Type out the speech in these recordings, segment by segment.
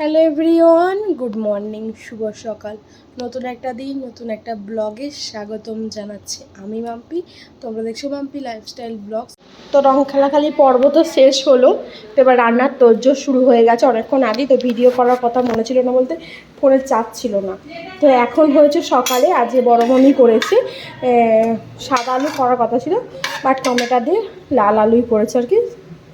Hello everyone good morning শুভ সকাল। নতুন একটা দিন, নতুন একটা ব্লগে স্বাগতম জানাচ্ছি আমি মাম্পি। তোমরা দেখছ মাম্পি লাইফস্টাইল ব্লগ তো রং খেলাখালি পর্ব তো শেষ হলো। তো এবার রান্নার তোরজোর শুরু হয়ে গেছে। অনেকক্ষণ আগেই তো ভিডিও করার কথা মনে ছিল না বলতে ফোনের চাপ ছিল না। তো এখন হয়েছে সকালে আজকে বড় মামি করেছে। সাদা আলু করার কথা ছিল বাট টমেটো দিয়ে লাল আলুই করেছে আর কি,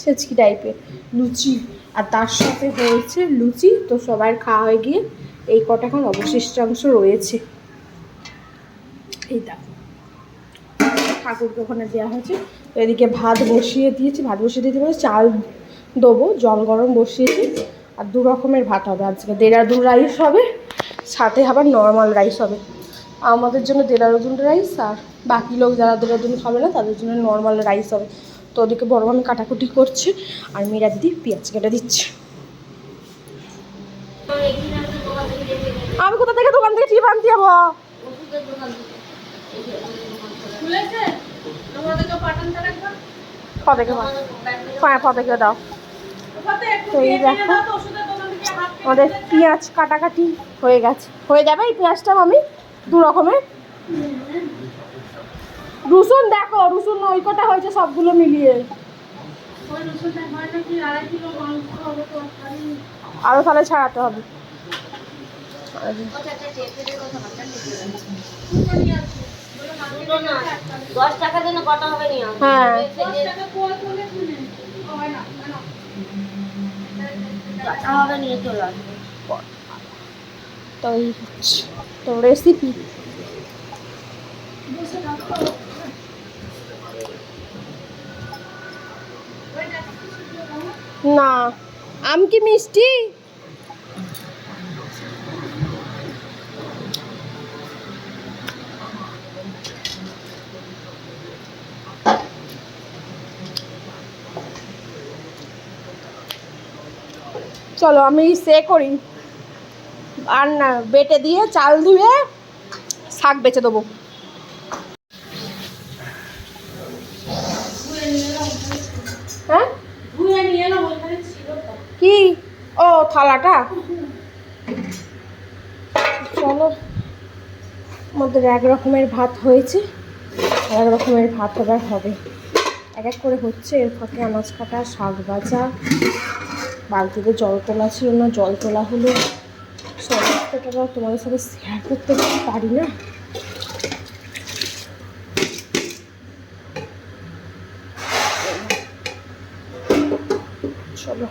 ছেচকি টাইপের লুচি। আর তার সাথে হয়েছে লুচি। তো সবার খাওয়া হয়ে গিয়ে এই কটা এখন অবশিষ্টাংশ রয়েছে। এই দেখো। ঠাকুরকে ওখানে দেওয়া হয়েছে। তো এদিকে ভাত বসিয়ে দিয়েছি। ভাত বসিয়ে দিয়েছি বলে চাল দেবো, জল গরম বসিয়েছি। আর দু রকমের ভাত হবে আজকে। দেড়াদুন রাইস হবে, সাথে আবার নর্মাল রাইস হবে। আমাদের জন্য দেড়াদুন রাইস আর বাকি লোক যারা দেড়াদুন খাবে না, তাদের জন্য নর্মাল রাইস হবে। তো ওদিকে বড় আমি কাটাকুটি করছে আর মেয়েরা দিদি পেঁয়াজ কেটে দিচ্ছে। আমি কোথা থেকে দোকান থেকে চিপ আনতে যাব? হ্যাঁ ফতেকে দাও। তো এই দেখো আমাদের পেঁয়াজ কাটাকাটি হয়ে গেছে। হয়ে যাবে এই পেঁয়াজটা আমি দু রকমের। রসুন দেখো রসুন ওই কটা হয়েছে সবগুলো মিলিয়ে। আরও তাহলে ছাড়াতে হবে। হ্যাঁ। তো এই তো রেসিপি না। আম কি মিষ্টি? চলো, আমি সে করি। আর না, বেটে দিয়ে চাল ধুয়ে শাক বেচে দেবো হ্যাঁ কি ও থালাটা। চলো, আমাদের এক রকমের ভাত হয়েছে এক রকমের ভাত আবার হবে। এক এক করে হচ্ছে, এর ফাঁকে আনাজ কাটা, শাক ভাজা, বালতিতে জল তোলা ছিল না, জল তোলা হলো। সমস্তটা তোমাদের সাথে শেয়ার করতে পারি না। চলো।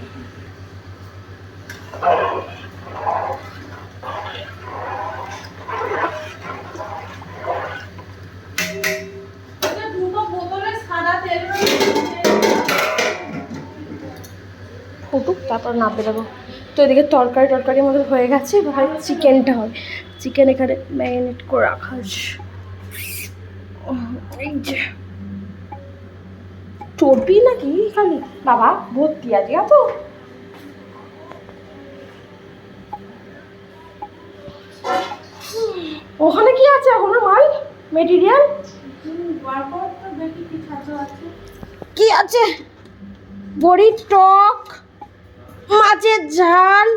তারপর না বেরোবো তো এদিকে তরকারি টরকারি আমাদের হয়ে গেছে এবার চিকেনটা হয়। চিকেন এখানে ম্যারিনেট করে রাখা আছে এই যে। চর্বি নাকি খালি? বাবা ভর্তি আছে তো? ওখানে কি আছে এখনও মাল? মেটেরিয়াল কি আছে? বড়ির টক। মাছের ঝাল।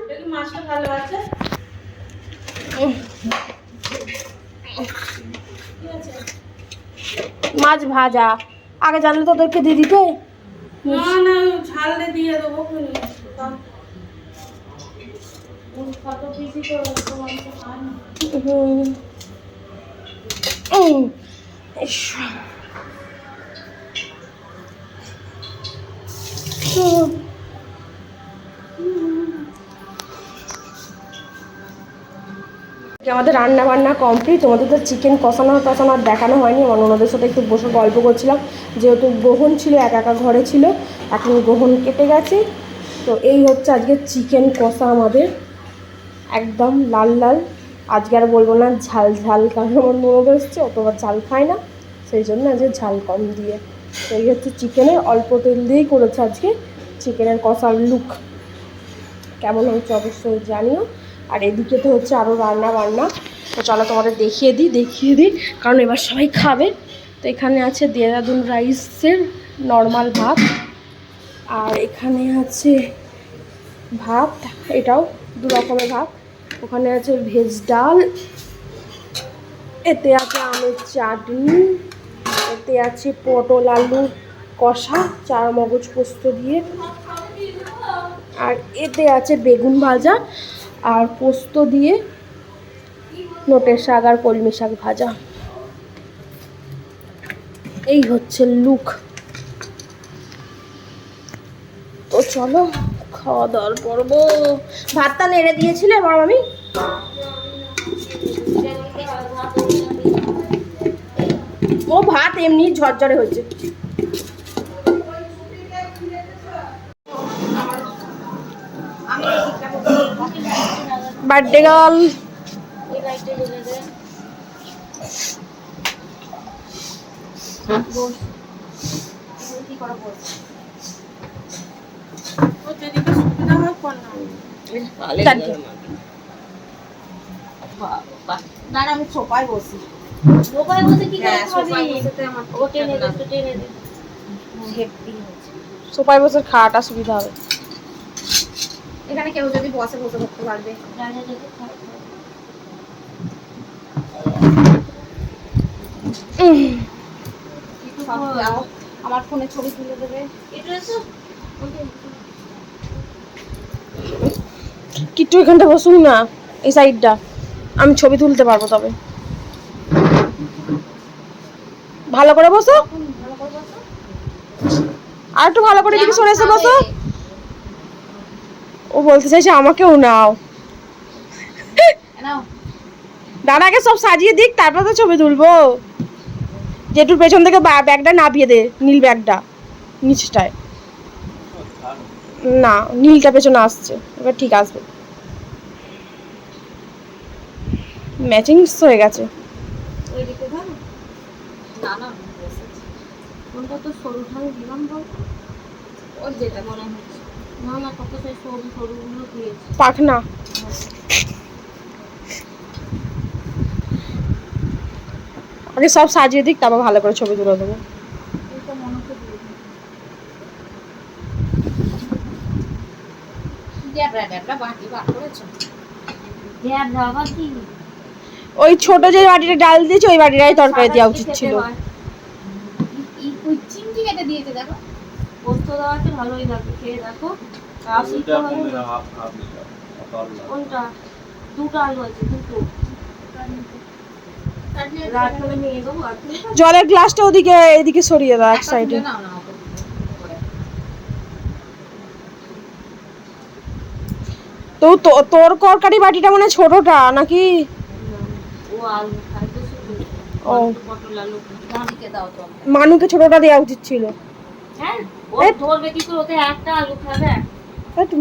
মাছ ভাজা। আগে জানলে তো তোদেরকে দিয়ে দিতে। না না ঝাল দিয়ে দেবো। হুম। আমাদের রান্না বান্না কমপ্লিট তোমাদের তো চিকেন কষানো টষানো আর দেখানো হয়নি। আমার ওনাদের সাথে একটু বসে গল্প করছিলাম। যেহেতু গ্রহণ ছিল, একা একা ঘরে ছিল, এখন গ্রহণ কেটে গেছে। তো এই হচ্ছে আজকে চিকেন কষা আমাদের। একদম লাল লাল। আজকে আর বলব না ঝাল ঝাল, কারণ আমার ননদ এসছে অতবার ঝাল খায় না। সেই জন্য আজকে ঝাল কম দিয়ে। তো এই হচ্ছে চিকেনের অল্প তেল দিয়েই করেছে আজকে চিকেনের কষার লুক কেমন হচ্ছে অবশ্যই জানিও। আর এদিকে তো হচ্ছে আরও রান্না বান্না। তো চলো তোমাদের দেখিয়ে দিই দেখিয়ে দিই। কারণ এবার সবাই খাবে। তো এখানে আছে দেহরাদুন রাইসের নর্মাল ভাত। আর এখানে আছে ভাত, এটাও দু রকমের ভাত। ওখানে আছে ভেজ ডাল, এতে আছে আমের চাটনি, এতে আছে পটল আলু কষা চার মগজ পোস্ত দিয়ে। আর এতে আছে বেগুন ভাজা। আর পোস্ত দিয়ে নোটের শাক আর কলমি শাক ভাজা। এই হচ্ছে লুক। তো চলো, খাওয়া দাওয়ার পরবো। ভাতটা নেড়ে দিয়েছিলে বড় মামি? ও ভাত এমনি ঝরঝরে হচ্ছে বার্থডে গার্ল দাঁড়া আমি সোফায় বসি। বসে কি করে হ্যাঁ, খাবি সোফায় বসে খাওয়াটা সুবিধা হবে। এখানে কেউ যদি বসে বসে করতে পারবে। আমার ফোনে ছবি তুলে দেবে। কিট্টু, এখানটা বসুন না, এই সাইডটা। আমি ছবি তুলতে পারব তবে। ভালো করে বসো। আর একটু ভালো করে দিকে সরে এসে বসো। ও বলতে চাইছে আমাকেও নাও। দাদাকে সব সাজিয়ে দিক তারপর তো ছবি তুলবো। জেঠুর পেছন থেকে ব্যাগটা নামিয়ে দে নীল ব্যাগটা নিচটায়। না নীলটা পেছনে আসছে এবার ঠিক আসবে। ম্যাচিং হয়ে গেছে। না না তো সরু দিলাম বল ওর যেটা মনে হচ্ছে পাখনা। আগে সব সাজিয়ে দিক তারপর ভালো করে ছবি তুলে দেবো। মনে ওই ছোট যে বাটিটা ডাল দিয়েছে ওই বাটিটাই তরকারি দেওয়া উচিত ছিল। দিয়েছে দেখো। পোস্ত দেওয়াতে ভালোই লাগবে খেয়ে দেখো। কোনটা? দুটো আলু আছে দুটো? জলের গ্লাসটা ওদিকে এদিকে সরিয়ে দাও এক সাইডে। তো তো- তোর তরকারি বাটিটা মানে ছোটটা নাকি? ও আলু খাই তো শুধু ও। পটল আলু দাঁড়িকে দাও তো। মানুকে ছোটটা দেওয়া উচিত ছিল। হ্যাঁ?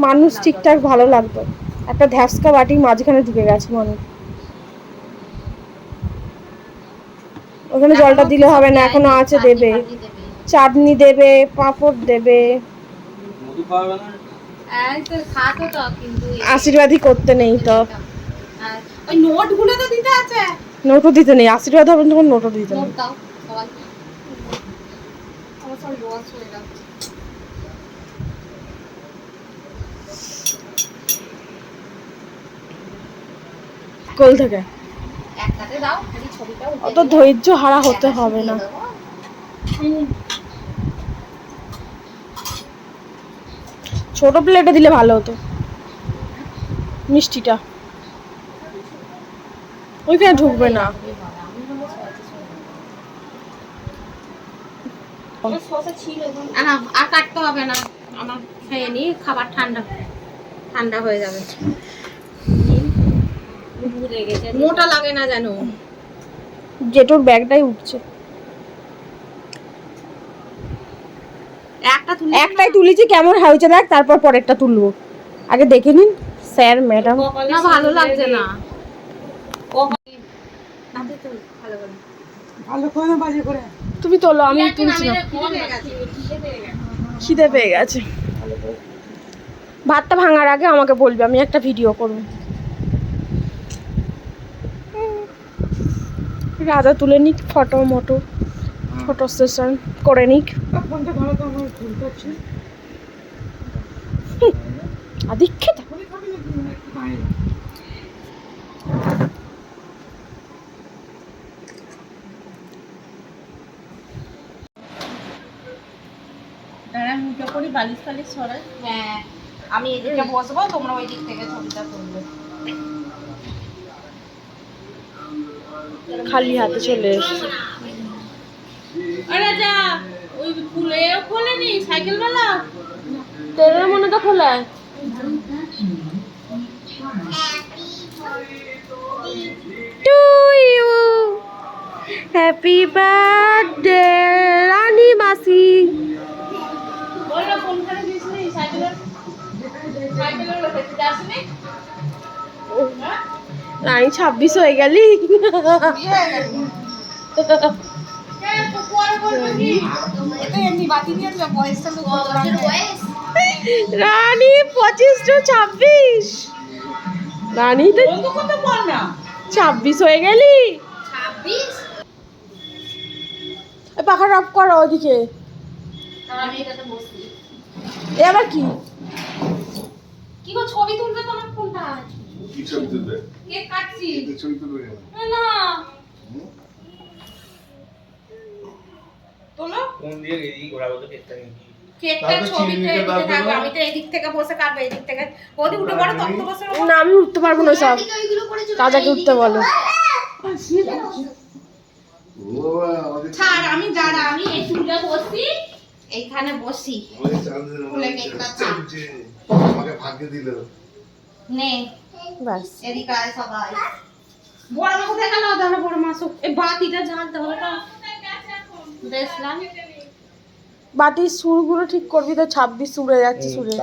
মানুষ ঠিকঠাক ভালো লাগতো। একটা ধ্যাসকা বাটি মাঝখানে ঢুকে গেছে মানুষ। ওখানে জলটা দিলে হবে না এখনও আছে দেবে। চাটনি দেবে পাঁপড় দেবে। মধু পাবে না? এই তো খাতো তো কিন্তু এই- আশীর্বাদই করতে নেই তো। নোটও দিতে নেই আশীর্বাদ হবে তখন নোটও দিতে নেই। আমার সব লস হয়ে যাচ্ছে কোল থেকে। অত ধৈর্য হারা হতে হবে না। ছোট প্লেটে দিলে ভালো হতো। মিষ্টিটা। ওইখানে ঢুকবে না আর কাটতে হবে না। আমার খেয়ে নি খাবার ঠান্ডা ঠান্ডা হয়ে যাবে। ভুলে গেছে মোটা লাগে না যেন। ব্যাগটাই উঠছে। একটা তুলে একটাই তুলেছি কেমন হয়েছে দেখ তারপর পরেরটা তুলবো। আগে দেখে নিন স্যার ম্যাডাম। না ভালো লাগছে লেগে- না। কপালে হাতে তো ভালো করে? তুমি তোলো আমি তুলছি না খিদে পেয়ে গেছে। ভাতটা ভাঙার আগে আমাকে বলবে আমি একটা ভিডিও করব। রাজা তুলে নিক ফটো মটো ফটো সেশন করে নিক। আদিক্ষেত। বালিশ ফালিশ সরাই। হ্যাঁ আমি এদিকে বসবো তোমরা ওই দিক থেকে ছবিটা তুলবে। খালি হাতে চলে এসছে। আরে যা ওই ফুলে খোলেনি সাইকেল তেলের মনে তো খোলা। To you happy birthday Rani মাসি সাইকেলের সাইকেলের রানী ছাব্বিশ হয়ে গেলি। রানী, পঁচিশ টু ছাব্বিশ। রানী তো ছাব্বিশ হয়ে গেলি। পাখাটা অফ করো ওদিকে। আমি এটাতে বসছি এ আবার কি? কি ছবি তুলবে তোমার ফোনটা কি ছবি তুলবে? কেক কাটছি। ছবি তুলবে? না তোলো। কোন দিয়ে এই ঘোরাবো তো কেকটা নিয়ে? আমি তো এদিক থেকে বসে কাটবো এদিক থেকে। ওদি উঠে পড়ো তক্ত বসে না আমি উঠতে পারব না সব। রাজাকে উঠতে বলো। আমি দাঁড়া আমি এই বসি। এইখানে বসি। আমাকে ভাগ্যে দিল। নে। ব্যাস এদিকে আয় সবাই বড় মা কোথায় গেল? দাঁড়া বড় মা আসো এই বাতিটা জ্বালতে হবে তো। দেখলাম বাতির সুরগুলো ঠিক করবি তো ছাব্বিশ উড়ে যাচ্ছে সুরে।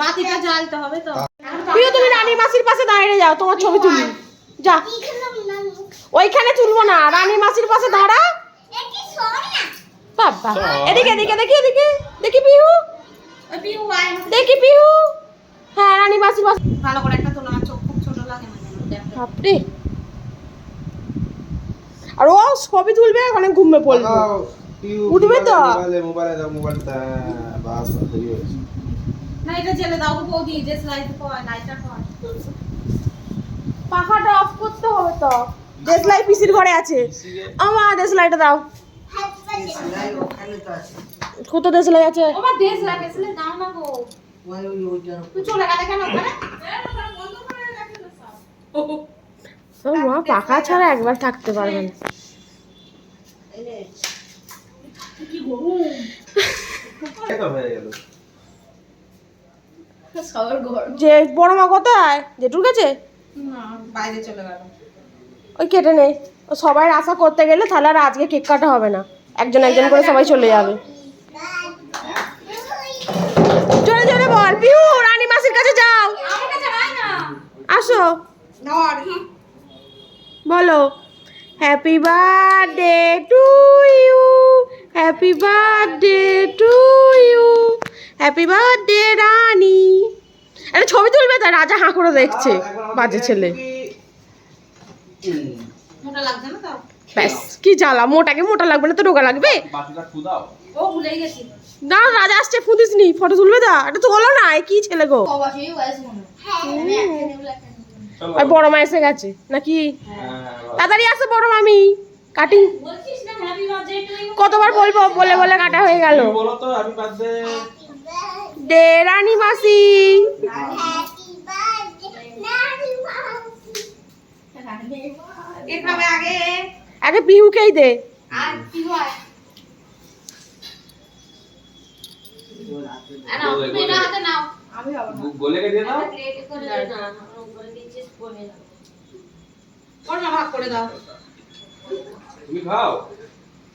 বাতিটা জ্বালতে হবে তো। প্রিয় তুমি রানী মাসির পাশে দাঁড়িয়ে যাও তোমার ছবি তুলি। যা। ওইখানে তুলবো না রানী মাসির পাশে দাঁড়া। বাবা এদিকে এদিকে দেখি এদিকে। দেখি পিহু। আমাকে দেখি পিহু। হ্যাঁ রানী মাসির পাশে ভালো করে একটা তোলো আমার চোখ খুব ছোট লাগে না দেখ বাপরে। আর ও ছবি তুলবে ওখানে ঘুমবে পড়বে। উঠবে তো? মোবাইলে মোবাইলে দাও মোবাইলটা বাস হয়েছে না এটা জেলে দাও বৌদি যে লাইট পায় লাইটার পায় পাখাটা অফ করতে হবে তো? দেশলাই পিসির ঘরে আছে। আমার দেশলাইটা দাও। কত দেশলাই আছে? আমার দেশ লাগে আসলে দাও না গো। তুই চলে গেলে কেন ওখানে? ও মা পাখা ছাড়া একবার থাকতে পারবে না। এটা হয়ে গেল সবার ঘর যে বড় মা কোথায়? জেঠুর কাছে? বাইরে চলে গেল। ওই কেটে নেই। সবাই আশা করতে গেলে তাহলে আর আজকে কেক কাটা হবে না। একজন একজন করে সবাই চলে যাবে। বল পিউ রানী মাসির কাছে যাও। আমার কাছে আয় না। আসো। বলো happy birthday to you happy birthday to you happy birthday Rani. একটা ছবি তুলবে তো রাজা হাঁ করে দেখছে বাজে ছেলে। মোটা লাগছে না তো? ব্যাস কি জ্বালা মোটাকে মোটা লাগবে না তো রোগা লাগবে? ও ভুলেই গেছি। না রাজা আসছে ফুদিস নি ফটো তুলবে দা? এটা তো হলো না কি ছেলে গো? মনে চলো আর বড় মা এসে গেছে নাকি? হ্যাঁ, তাড়াতাড়ি আসো বড় মামি কাটিং। বলছিস না হ্যাপি বার্থডে টু ইউ কতবার বলব বলে বলে কাটা হয়ে গেল রানী মাসি। আগে আগে পিহুকেই দে। আর কি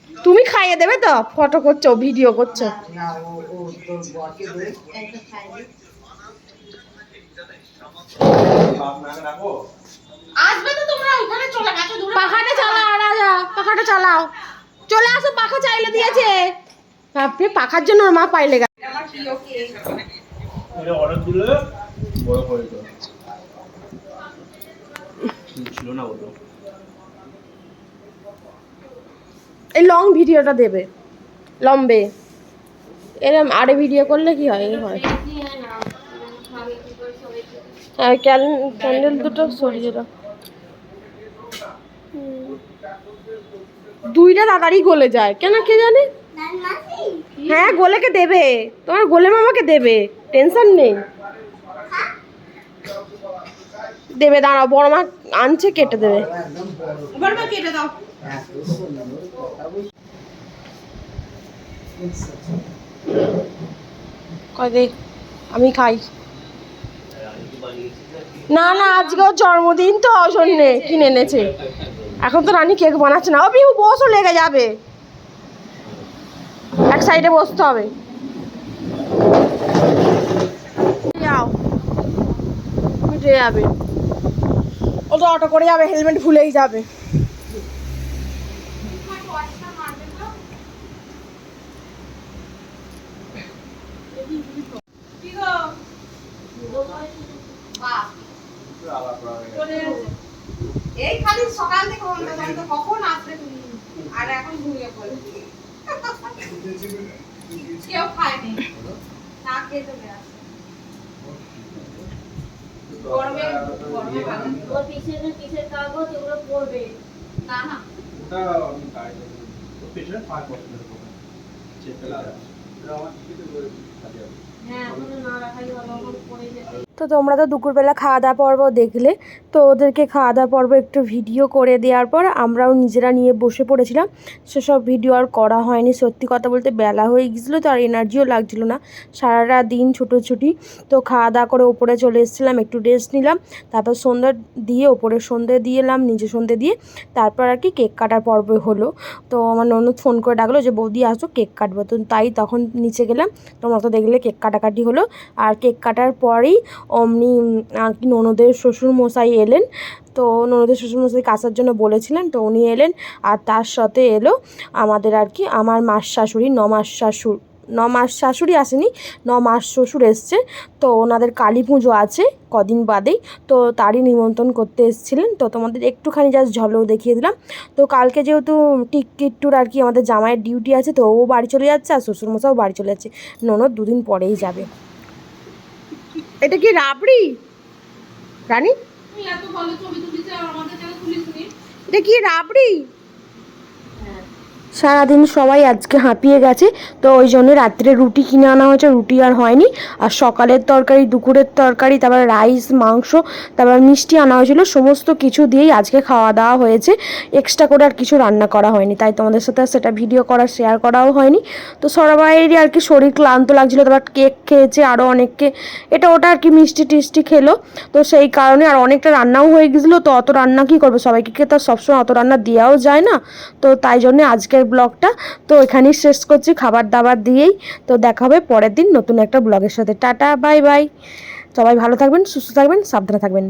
তুমি খাইয়ে দেবে তো? ফটো করছ ভিডিও করছ। আসবে তো তোমরা ওখানে চলে গেছো পাখাটা চালাও রাজা পাখাটা চালাও। চলে আসো পাখা চাইলে দিয়েছে। বাপরে পাখার জন্য ওর মা পাইলে গেছে। অর্ডার দিলে বড় ছিল না এই লং ভিডিওটা দেবে লম্বে। এরম আরে ভিডিও করলে কি হয়? এই হয়। ক্যাল- ক্যান্ডেল দুটো সরিয়ে দাও দুইটা তাড়াতাড়ি গলে যায়। কেন কে জানে? হ্যাঁ গোলেকে দেবে। তোমার গোলে মামাকে দেবে। টেনশন নেই। দেবে দাঁড়াও বড় মা আনছে কেটে দেবে। কেটে দাও। কয় আমি খাই। না না আজকে ওর জন্মদিন তো ওই জন্যে কিনে এনেছে। এখন তো রানী কেক বানাচ্ছে না। ও বিহু বসও লেগে যাবে। এক সাইডে বসতে হবে। মিটে যাবে। ও তো অটো করে যাবে হেলমেট ভুলেই যাবে। এই খালি সকাল থেকে কখন আসবে তুমি? আর এখন ঘুমিয়ে পড়ে কেউ খায়নি। না খেয়ে চলে আসে গরমে গরমে ওর পিছনে কিসের কাগজ এগুলো পড়বে। না না। ওটা আমি গাড়ি পেছনে পাঁচ বছরের দোকান চেপে লাগা এটা আমার টিকিটে করে হ্যাঁ ওগুলো না রাখাই ভালো ওগুলো পড়ে যেতে। তো তোমরা তো দুপুরবেলা খাওয়া দাওয়া পর্ব দেখলে, তো ওদেরকে খাওয়া দাওয়া পর্ব একটু ভিডিও করে দেওয়ার পর আমরাও নিজেরা নিয়ে বসে পড়েছিলাম। সেসব ভিডিও আর করা হয়নি। সত্যি কথা বলতে বেলা হয়ে গেছিল তো আর এনার্জিও লাগছিল না। সারাটা দিন ছুটোছুটি, তো খাওয়া দাওয়া করে ওপরে চলে এসেছিলাম, একটু রেস্ট নিলাম, তারপর সন্ধ্যা দিয়ে ওপরে সন্ধ্যে দিয়ে এলাম নিজে সন্ধ্যে দিয়ে তারপর আর কি কেক কাটার পর্ব হলো। তো আমার ননদ ফোন করে ডাকলো যে, বৌদি, আসো কেক কাটবো। তো তাই তখন নিচে গেলাম, তোমরা তো দেখলে কেক কাটাকাটি হলো। আর কেক কাটার পরেই অমনি আর কি ননদের শ্বশুর মশাই এলেন। তো ননদের শ্বশুর মশাই কাচার জন্য বলেছিলেন, তো উনি এলেন। আর তার সাথে এলো আমাদের আর কি আমার মাস শাশুড়ি নমাস শাশুড়, ন মাস শাশুড়ি আসেনি, ন মাস শ্বশুর এসছে। তো ওনাদের কালী পুজো আছে কদিন বাদেই, তো তারই নিমন্ত্রণ করতে এসেছিলেন। তো তোমাদের একটুখানি জাস্ট ঝলক দেখিয়ে দিলাম। তো কালকে যেহেতু টিকিট্টুর আর কি আমাদের জামাইয়ের ডিউটি আছে, তো ও বাড়ি চলে যাচ্ছে আর শ্বশুরমশাও বাড়ি চলে যাচ্ছে। ননদ দুদিন পরেই যাবে। এটা কি রাবড়ি? রানী? এটা কি রাবড়ি? সারাদিন সবাই আজকে হাঁপিয়ে গেছে, তো ওই জন্য রাত্রে রুটি কিনে আনা হয়েছে, রুটি আর হয়নি। আর সকালের তরকারি, দুপুরের তরকারি, তারপর রাইস, মাংস, তারপর মিষ্টি আনা হয়েছিল, সমস্ত কিছু দিয়েই আজকে খাওয়া দাওয়া হয়েছে। এক্সট্রা করে আর কিছু রান্না করা হয়নি, তাই তোমাদের সাথে সেটা ভিডিও করা শেয়ার করাও হয়নি। তো সবাইয়েরই আর কি শরীর ক্লান্ত লাগছিল, তারপর কেক খেয়েছে আরও অনেককে। এটা ওটা আর কি মিষ্টি টিষ্টি খেলো, তো সেই কারণে আর অনেকটা রান্নাও হয়ে গেছিল, তো অত রান্না কী করবে? সবাইকে কি তো সবসময় অত রান্না দেওয়াও যায় না, তো তাই জন্য আজকের ব্লগটা। তো এখানেই শেষ করছি খাবার দাবার দিয়েই। তো দেখা হবে পরের দিন নতুন একটা ব্লগের সাথে। Tata, bye bye. সবাই ভালো থাকবেন, সুস্থ থাকবেন, সাবধানে থাকবেন।